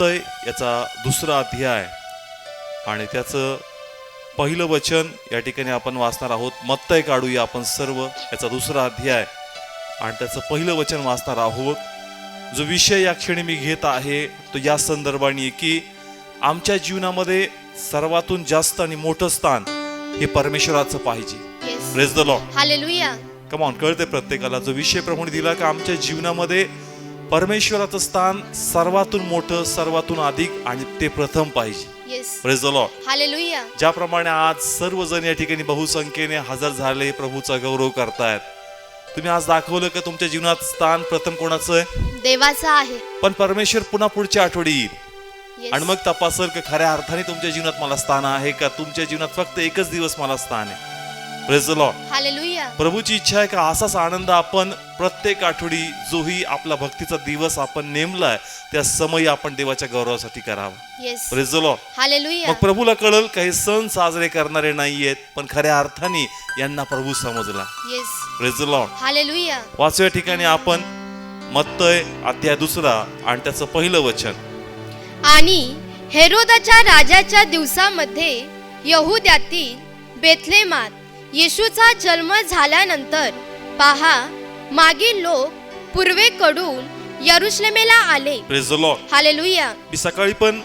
मत्तय याचा दुसरा अध्याय. आणि त्याचं पहिलं वचन या ठिकाणी आपण वाचणार आहोत. मत्तय काढूया आपण सर्व याचा दुसरा अध्याय. आणि त्याचं पहिलं वचन वाचणार आहोत. जो विषय या क्षणी मी घेत आहे तो या संदर्भाने की आमच्या जीवनामध्ये सर्वातून जास्त आणि मोठं स्थान हे परमेश्वराचं पाहिजे. Praise the lord hallelujah come on कळते प्रत्येकाला. जो विषय प्रभूने दिला का आमच्या जीवनामध्ये परमेश्वराचं स्थान सर्वातून मोठं सर्वातून अधिक आणि ते प्रथम पाहिजे. ज्याप्रमाणे आज सर्वजण या ठिकाणी बहुसंख्येने हजर झाले प्रभूचा गौरव करतायत. तुम्ही आज दाखवलं का तुमच्या जीवनात स्थान प्रथम कोणाचं आहे? देवाचा आहे. पण परमेश्वर पुन्हा पुढच्या आठवडी येईल. आणि मग तपासल का खऱ्या अर्थाने तुमच्या जीवनात मला स्थान आहे का? तुमच्या जीवनात फक्त एकच दिवस मला स्थान आहे. प्रभूची इच्छा आहे का? असाच आनंद आपण प्रत्येक आठवडी जोही आपला भक्तीचा दिवस आपण नेमलाय त्या समयी आपण देवाच्या गौरवासाठी करावा. मग प्रभूला कळल काही सण साजरे करणारे नाहीयेत पण खऱ्या अर्थाने यांना प्रभू समजला. वाचव्या ठिकाणी आपण मत्तय अध्याय दुसरा आणि त्याचं पहिलं वचन. आणि हेरोदाच्या राजाच्या दिवसामध्ये यहुद्यातील बेथलेमात येशूचा जन्म झाल्यानंतर पहा मागील लोक पूर्वेकडून यरुशलेमेला आले. हालेलुया मी सकाळी पण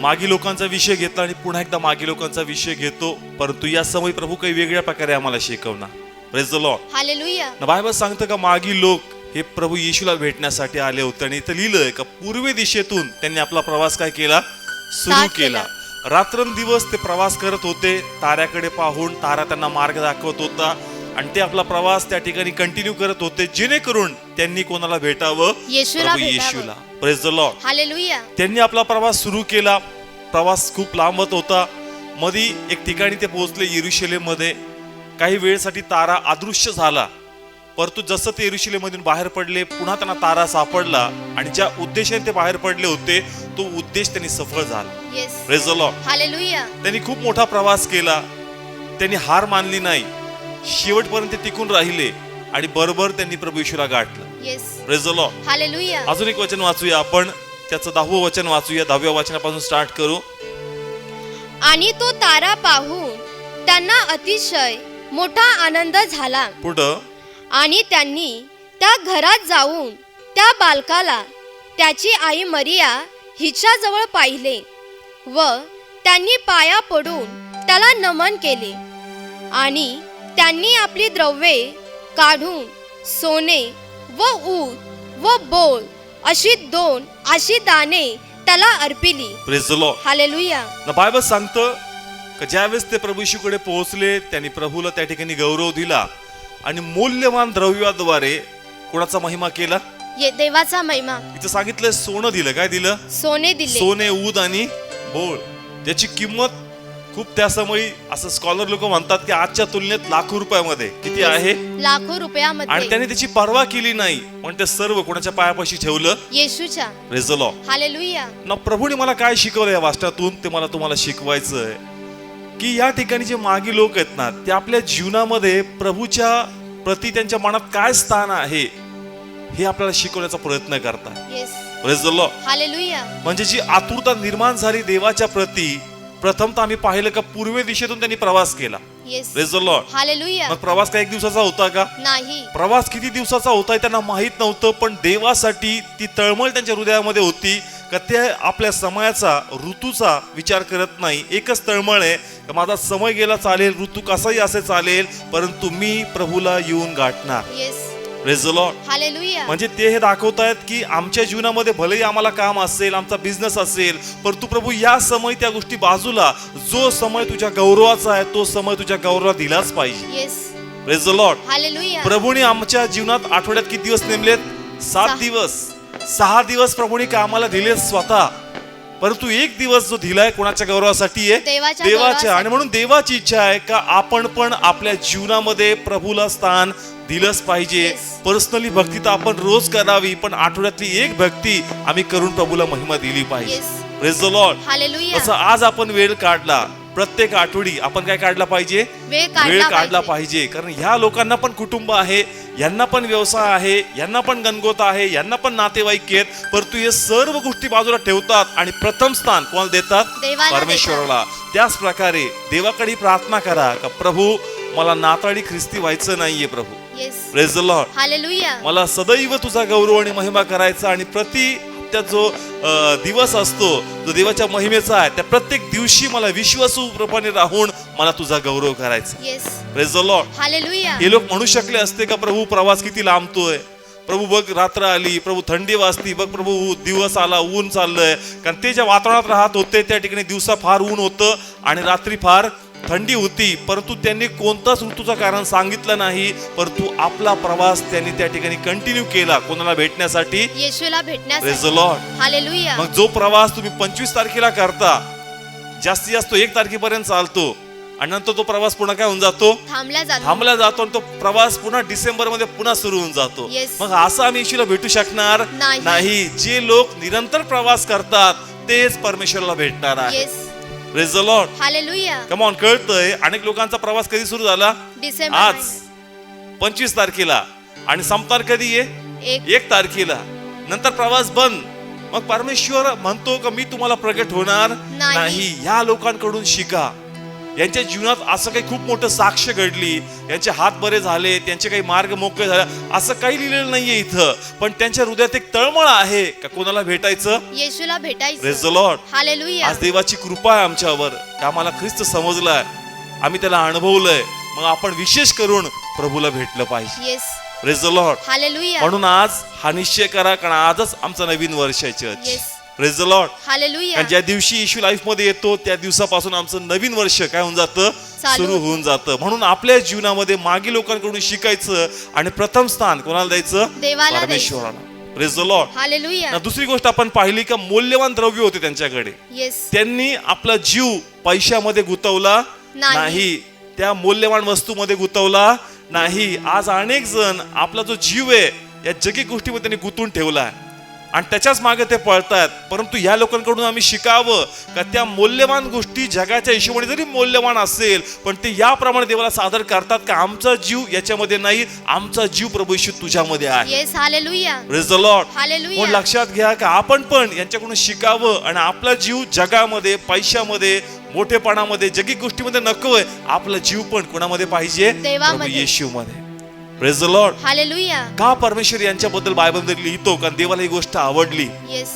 मागी लोकांचा विषय घेतला आणि पुन्हा एकदा मागी लोकांचा विषय घेतो परंतु या समय प्रभू काही वेगळ्या प्रकारे आम्हाला शिकवणार. Praise the lord hallelujah Bible सांगतं का मागी लोक हे प्रभू येशूला भेटण्यासाठी आले होते आणि इथं लिहिलंय का पूर्वे दिशेतून त्यांनी आपला प्रवास काय केला? सुरू केला. रात्रंदिवस ते प्रवास करत होते. ताऱ्याकडे पाहून तारा त्यांना मार्ग दाखवत होता आणि ते आपला प्रवास त्या ठिकाणी कंटिन्यू करत होते. जेणेकरून त्यांनी कोणाला भेटावं? येशूला प्रभू भेटावं. येशूला. प्रेज द लॉर्ड हालेलुया त्यांनी आपला प्रवास सुरू केला. प्रवास खूप लांबत होता. मधी एक ठिकाणी ते पोहोचले येरुशलेममध्ये काही वेळसाठी तारा अदृश्य झाला. परंतु जसं ते येरुशलेम मधून बाहेर पडले पुन्हा त्यांना तारा सापडला आणि ज्या उद्देशाने ते बाहेर पडले होते तो उद्देश त्यांनी सफळ झाला. त्यांनी खूप मोठा प्रवास केला. त्यांनी हार मानली नाही. शेवटपर्यंत टिकून राहिले आणि बरोबर त्यांनी प्रभू येशूला गाठलं. अजून एक वचन वाचूया आपण. त्याचं दहावं वचन वाचूया. दहाव्या वचनापासून स्टार्ट करू. आणि तो तारा पाहून त्यांना अतिशय मोठा आनंद झाला. पुढं आणि त्यांनी त्या घरात जाऊन त्या बालकाला त्याची आई मरिया हिच्याजवळ पाहिले व त्यांनी पाया पडून त्याला नमन केले आणि त्यांनी आपली द्रव्ये काढून सोने व ऊद व बोल अशी दोन अशी दाणे त्याला अर्पिली. हालेलुया ना बायबल सांगतं ज्यावेळेस ते प्रभू येशूकडे पोहोचले त्यांनी प्रभूला त्या ठिकाणी गौरव दिला. आणि मूल्यवान द्रव्याद्वारे कोणाचा महिमा केला? ये देवाचा महिमा. इथं सांगितलं सोनं दिलं. काय दिलं? सोने दिले. सोने ऊद आणि बोळ. ज्याची किंमत खूप त्या समयी असं स्कॉलर लोक म्हणतात की आजच्या तुलनेत लाखो रुपयामध्ये. किती आहे? लाखो आणि रुपयामध्ये त्याने त्याची पर्वा केली नाही. पण ते सर्व कोणाच्या पायापाशी ठेवलं? येशूच्या. रेझलो हालेलुया ना प्रभूने मला काय शिकवलं या वाचनातून? ते मला तुम्हाला शिकवायचं आहे की या ठिकाणी जे मागी लोक आहेत ना ते आपल्या जीवनामध्ये प्रभूच्या प्रती त्यांच्या मनात काय स्थान आहे हे आपल्याला शिकवण्याचा प्रयत्न करतात. म्हणजे जी आतुरता निर्माण झाली देवाच्या प्रती प्रथमतः आम्ही पाहिलं का पूर्वे दिशेतून त्यांनी प्रवास केला. मग प्रवास काय एक दिवसाचा होता का? नाही. प्रवास किती दिवसाचा होता त्यांना माहीत नव्हतं पण देवासाठी ती तळमळ त्यांच्या हृदयामध्ये होती. का ते आपल्या समयाचा ऋतूचा विचार करत नाही. एकच तळमळ आहे का माझा समय गेला चालेल ऋतू कसाही असे चालेल परंतु मी प्रभूला येऊन गाठणार. येस म्हणजे ते हे दाखवतायत की आमच्या जीवनामध्ये भलेही आम्हाला काम असेल आमचा बिझनेस असेल परंतु प्रभू या समय त्या गोष्टी बाजूला. जो समय तुझ्या गौरवाचा आहे तो समय तुझ्या गौरवाला दिलाच पाहिजे. लॉर्ड प्रभूने आमच्या जीवनात आठवड्यात किती दिवस नेमलेत? सात. दिवस. सहा दिवस प्रभूने कामाला दिले स्वतः. परंतु एक दिवस जो दिलाय कोणाच्या गौरवासाठी आहे? देवाच्या. आणि म्हणून देवाची इच्छा आहे का आपण पण आपल्या जीवनामध्ये प्रभूला स्थान दिलंच पाहिजे. पर्सनली भक्ती तर आपण रोज करावी पण आठवड्यातली एक भक्ती आम्ही करून प्रभूला महिमा दिली पाहिजे. द लॉर्ड हालेलुया तसं आज आपण वेळ काढला. प्रत्येक आठवडी आपण काय काढला पाहिजे? वेळ काढला पाहिजे. कारण ह्या लोकांना पण कुटुंब आहे यांना पण व्यवसाय आहे यांना पण गणगोत आहे यांना पण नातेवाईक आहेत परंतु हे सर्व गोष्टी बाजूला ठेवतात आणि प्रथम स्थान कोणाला देतात? परमेश्वराला. त्याच प्रकारे देवाकडे प्रार्थना करा का प्रभू मला नाताळी ख्रिस्ती व्हायचं नाहीये प्रभू. मला सदैव तुझा गौरव आणि महिमा करायचा आणि प्रति हप्त्यात जो दिवस असतो जो देवाच्या महिमेचा आहे त्या प्रत्येक दिवशी मला विश्वासूप्रमाणे राहून मला तुझा गौरव करायचा लॉर्ड हालेलुया हे लोक म्हणू शकले असते का प्रभू प्रवास किती लांबतोय? प्रभू बघ रात्र आली प्रभू थंडी वाजती बघ प्रभू दिवस आला ऊन चाललंय. कारण ते ज्या वातावरणात राहत होते त्या ठिकाणी दिवसा फार ऊन होतं आणि रात्री फार थंडी होती परंतु त्यांनी कोणताच ऋतूचं कारण सांगितलं नाही परंतु आपला प्रवास त्यांनी त्या ठिकाणी कंटिन्यू केला. कोणाला भेटण्यासाठी? येशूला हालेलुया मग जो प्रवास तुम्ही पंचवीस तारखेला करता जास्तीत जास्त तो एक तारखेपर्यंत चालतो. आणि नंतर तो प्रवास पुन्हा काय होऊन जातो? थांबला जातो. थांबला जातो आणि तो प्रवास पुन्हा डिसेंबरमध्ये पुन्हा सुरू होऊन जातो. Yes. मग असं आम्ही येशूला भेटू शकणार? नाही. नाही. जे लोक निरंतर प्रवास करतात तेच परमेश्वराला भेटणार आहे. Yes praise the lord hallelujah come on कळतंय अनेक लोकांचा प्रवास कधी सुरू झाला? डिसेंबर आज. पंचवीस तारखेला. आणि संपणार कधी आहे. एक. एक तारखेला. नंतर प्रवास बंद. मग परमेश्वर म्हणतो का मी तुम्हाला प्रगट होणार नाही. नाही. या लोकांकडून शिका. यांच्या जीवनात असं काही खूप मोठं साक्ष घडली यांचे हात बरे झाले त्यांचे काही मार्ग मोकळे झाले असं काही लिहिलेलं नाहीये इथं. पण त्यांच्या हृदयात एक तळमळ आहे. का कोणाला भेटायचं? येशूला भेटायचं. लॉर्ड हालेलुया आज देवाची कृपा आहे आमच्यावर. की आम्हाला ख्रिस्त समजलाय? आम्ही त्याला अनुभवलंय. मग आपण विशेष करून प्रभूला भेटलं पाहिजे. लॉर्ड म्हणून आज हा निश्चय करा कारण आजच आमचं नवीन वर्ष आहे church Yes. Praise the lord hallelujah कारण ज्या दिवशी येशू लाईफमध्ये येतो त्या दिवसापासून आमचं नवीन वर्ष काय होऊन जातं? सुरू होऊन जातं. म्हणून आपल्या जीवनामध्ये मागे लोकांकडून शिकायचं आणि प्रथम स्थान कोणाला द्यायचं? परमेश्वराला. प्रेज द लॉर्ड हालेलुया ना दुसरी गोष्ट आपण पाहिली का मौल्यवान द्रव्य होते त्यांच्याकडे. त्यांनी आपला जीव पैशामध्ये गुंतवला नाही. नाही. त्या मौल्यवान वस्तूमध्ये गुंतवला नाही. आज अनेक जण आपला जो जीव आहे या जगी गोष्टीमध्ये त्यांनी गुंतून ठेवला आहे. आणि त्याच्याच मागे ते पळतायत परंतु या लोकांकडून आम्ही शिकावं का त्या मौल्यवान गोष्टी जगाच्या हिशोबाने जरी मौल्यवान असेल पण ते याप्रमाणे देवाला सादर करतात का आमचा जीव याच्यामध्ये नाही आमचा जीव प्रभू येशू तुझ्यामध्ये आहे. Yes hallelujah praise the lord hallelujah म्हणून लक्षात घ्या का आपण पण यांच्याकडून शिकावं आणि आपला जीव जगामध्ये पैशामध्ये मोठेपणामध्ये जगी गोष्टीमध्ये नकोय आपला जीव पण कोणामध्ये पाहिजे. येशू मध्ये प्रेज द लॉर्ड हालेलुया का परमेश्वर यांच्याबद्दल बायबलमध्ये लिहितो? कारण देवाला ही गोष्ट आवडली. येस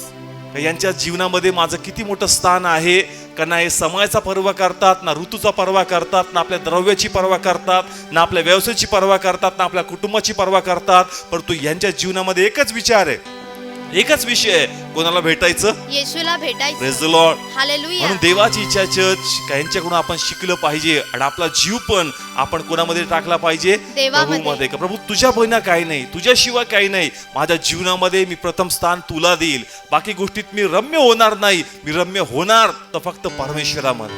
यांच्या जीवनामध्ये माझं किती मोठं स्थान आहे? का ना हे समयाचा पर्वा करतात ना ऋतूचा पर्वा करतात ना आपल्या द्रव्याची पर्वा करतात ना आपल्या व्यवसायाची पर्वा करतात ना आपल्या कुटुंबाची पर्वा करतात. परंतु यांच्या जीवनामध्ये एकच विचार आहे. एकच विषय आहे. कोणाला भेटायचं? येशूला भेटायचं. लॉर्ड हालेलुया म्हणून देवाची इच्छा चर्च का यांच्याकडून आपण शिकलं पाहिजे आणि आपला जीव पण आपण कोणामध्ये टाकला पाहिजे? देवामध्ये. का प्रभू तुझ्या बहिणा काही नाही तुझ्याशिवाय काही नाही. माझ्या जीवनामध्ये मी प्रथम स्थान तुला देईल. बाकी गोष्टीत मी रम्य होणार नाही. मी रम्य होणार तर फक्त परमेश्वरामध्ये.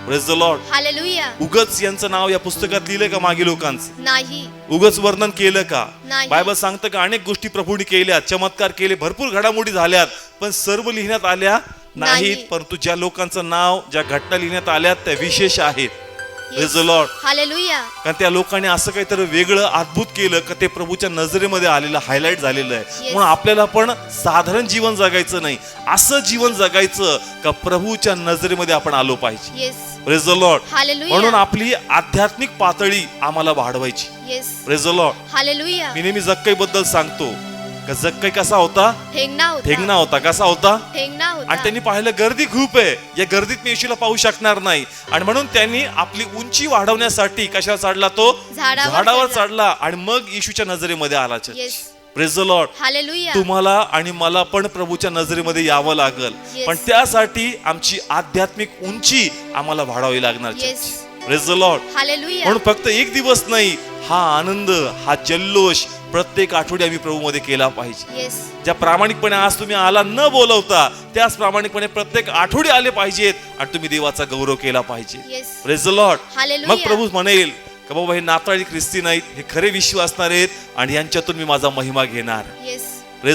Yes praise the lord hallelujah उगच यांचं नाव या पुस्तकात लिहिलंय का मागे लोकांचं? नाही. उगच वर्णन केलं का. बायबल सांगतं का अनेक गोष्टी प्रभूने केल्या चमत्कार केले भरपूर घडामोडी झाल्यात पण सर्व लिहिण्यात आल्या नाही. नाहीत परंतु ज्या लोकांचं नाव ज्या घटना लिहिण्यात आल्यात त्या विशेष आहेत. Lord. हालेलुया कारण त्या लोकांनी असं काहीतरी वेगळं अद्भुत केलं का ते प्रभूच्या नजरेमध्ये आलेलं हायलाईट झालेलं आहे. म्हणून आपल्याला पण साधारण जीवन जगायचं नाही असं जीवन जगायचं का प्रभूच्या नजरेमध्ये आपण आलो पाहिजे. द लॉर्ड म्हणून आपली आध्यात्मिक पातळी आम्हाला वाढवायची. द लॉर्ड मी नेहमी जक्कई बद्दल सांगतो का जक्कई कसा होता? ठेंगणा होता. ठेंगणा होता. कसा होता? ठेंगणा आणि त्यांनी पाहिलं गर्दी खूप आहे. या गर्दीत मी येशूला पाहू शकणार नाही. आणि म्हणून त्यांनी आपली उंची वाढवण्यासाठी कशाला चढला तो? झाडावर झाडावर चढला. चढला. आणि मग येशूच्या नजरेमध्ये आला प्रेज द लॉर्ड हालेलुया तुम्हाला आणि मला पण प्रभूच्या नजरेमध्ये यावं लागल. Yes. पण त्यासाठी आमची आध्यात्मिक उंची आम्हाला वाढवावी लागणार द लॉर्ड म्हणून फक्त एक दिवस नाही हा आनंद हा जल्लोष प्रत्येक आठवडी आम्ही प्रभूमध्ये केला पाहिजे. ज्या प्रामाणिकपणे आज तुम्ही आला न बोलवता त्याच प्रामाणिकपणे प्रत्येक आठवडी आले पाहिजेत आणि तुम्ही देवाचा गौरव केला पाहिजे. Yes praise the lord. मग प्रभू म्हणेल का बाबा हे नाताळी ख्रिस्ती नाहीत हे खरे विश्व असणार आहेत आणि यांच्यातून मी माझा महिमा घेणार.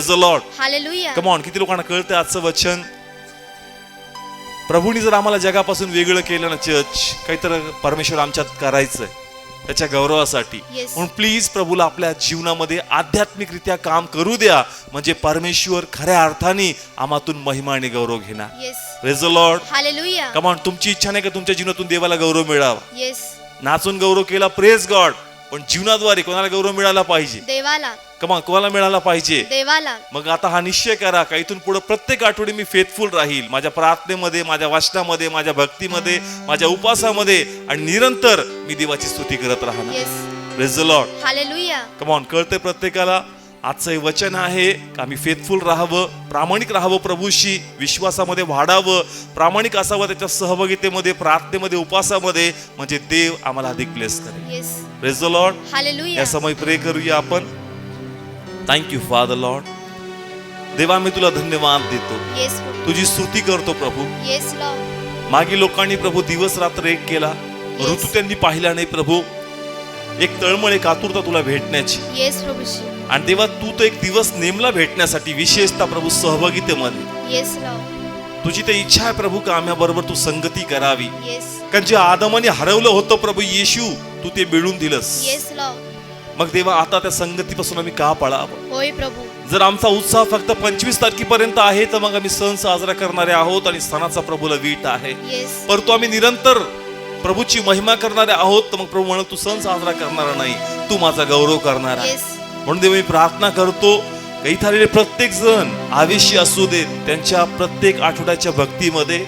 द लॉर्ड कमॉन किती लोकांना कळतं आजचं वचन? प्रभूने जर आम्हाला जगापासून वेगळं केलं ना चर्च काहीतरी परमेश्वर आमच्यात करायचंय त्याच्या गौरवासाठी. Yes. म्हणून प्लीज प्रभूला आपल्या जीवनामध्ये आध्यात्मिकरित्या काम करू द्या. म्हणजे परमेश्वर खऱ्या अर्थाने आमातून महिमा आणि गौरव घेणार. रेज लॉर्ड कमान तुमची इच्छा नाही का तुमच्या जीवनातून देवाला गौरव मिळावा? नाचून गौरव केला प्रेस गॉड पण जीवनाद्वारे कोणाला गौरव मिळाला पाहिजे? देवाला. कमान कोणाला मिळाला पाहिजे? देवाला. मग आता हा निश्चय करा का इथून पुढे प्रत्येक आठवडी मी फेथफुल राहील. माझ्या प्रार्थनेमध्ये माझ्या वाचनामध्ये माझ्या भक्तीमध्ये माझ्या उपासामध्ये आणि निरंतर मी देवाची स्तुती करत राहणार. Yes praise lord hallelujah come on कळतंय प्रत्येकाला? आजचं हे वचन आहे का आम्ही फेथफुल राहावं प्रामाणिक राहावं प्रभूशी विश्वासामध्ये वाढावं प्रामाणिक असावं त्याच्या सहभागितेमध्ये प्रार्थनेमध्ये उपासामध्ये म्हणजे देव आम्हाला अधिक ब्लेस करेल. रेज लॉर्ड हालेलुया या समय प्रे करूया आपण. थँक्यू फादर लॉर्ड देवा मी तुला धन्यवाद देतो. प्रभू तुझी स्तुती करतो प्रभू. येस लॉर्ड मागे लोकांनी प्रभू दिवस रात्र एक केला. ऋतू त्यांनी पाहिला नाही प्रभू. एक तळमळ एक आतुरता तुला भेटण्याची. प्रभूशी. आणि तेव्हा तू तो एक दिवस नेमला भेटण्यासाठी विशेषतः प्रभू सहभागितेमध्ये. येस लॉर्ड तुझी ते इच्छा आहे प्रभू का आम्हा बरोबर तू संगती करावी? येस कारण जे आदमाने हरवलं होतं प्रभू येशू तू ते मिळून दिलंस. येस लॉर्ड मग तेव्हा आता त्या संगतीपासून आम्ही का पळावं? होय प्रभू. जर आमचा उत्साह फक्त पंचवीस तारखेपर्यंत आहे तर मग आम्ही सण साजरा करणारे आहोत आणि सणाचा प्रभूला वीट आहे. येस परंतु आम्ही निरंतर प्रभूची महिमा करणारे आहोत तर मग प्रभू म्हणत तू सण साजरा करणार नाही. तू माझा गौरव करणार आहे. येस म्हणून देव मी प्रार्थना करतो इथं आलेले प्रत्येक जण आवेशी असू देत त्यांच्या प्रत्येक आठवड्याच्या भक्तीमध्ये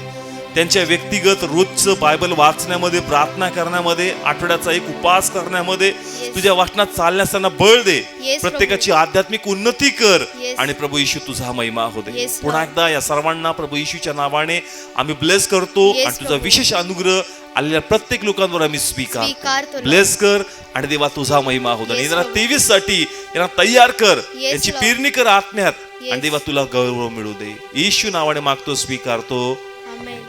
त्यांच्या व्यक्तिगत रोजचं बायबल वाचण्यामध्ये प्रार्थना करण्यामध्ये आठवड्याचा एक उपास करण्यामध्ये तुझ्या वाचनात चालण्यास त्यांना बळ दे प्रत्येकाची आध्यात्मिक उन्नती कर. आणि प्रभू येशू तुझा महिमा हो दे पुन्हा. एकदा या सर्वांना प्रभू येशूच्या नावाने आम्ही ब्लेस करतो आणि तुझा. विशेष अनुग्रह आलेल्या प्रत्येक लोकांवर आम्ही स्वीकार. ब्लेस कर आणि देवा तुझा महिमा हो Yes, आणि. तेवीससाठी यांना तयार कर यांची. पेरणी कर आत्म्यात आणि. देवा तुला गौरव मिळू दे येशू नावाने मागतो स्वीकारतो आमेन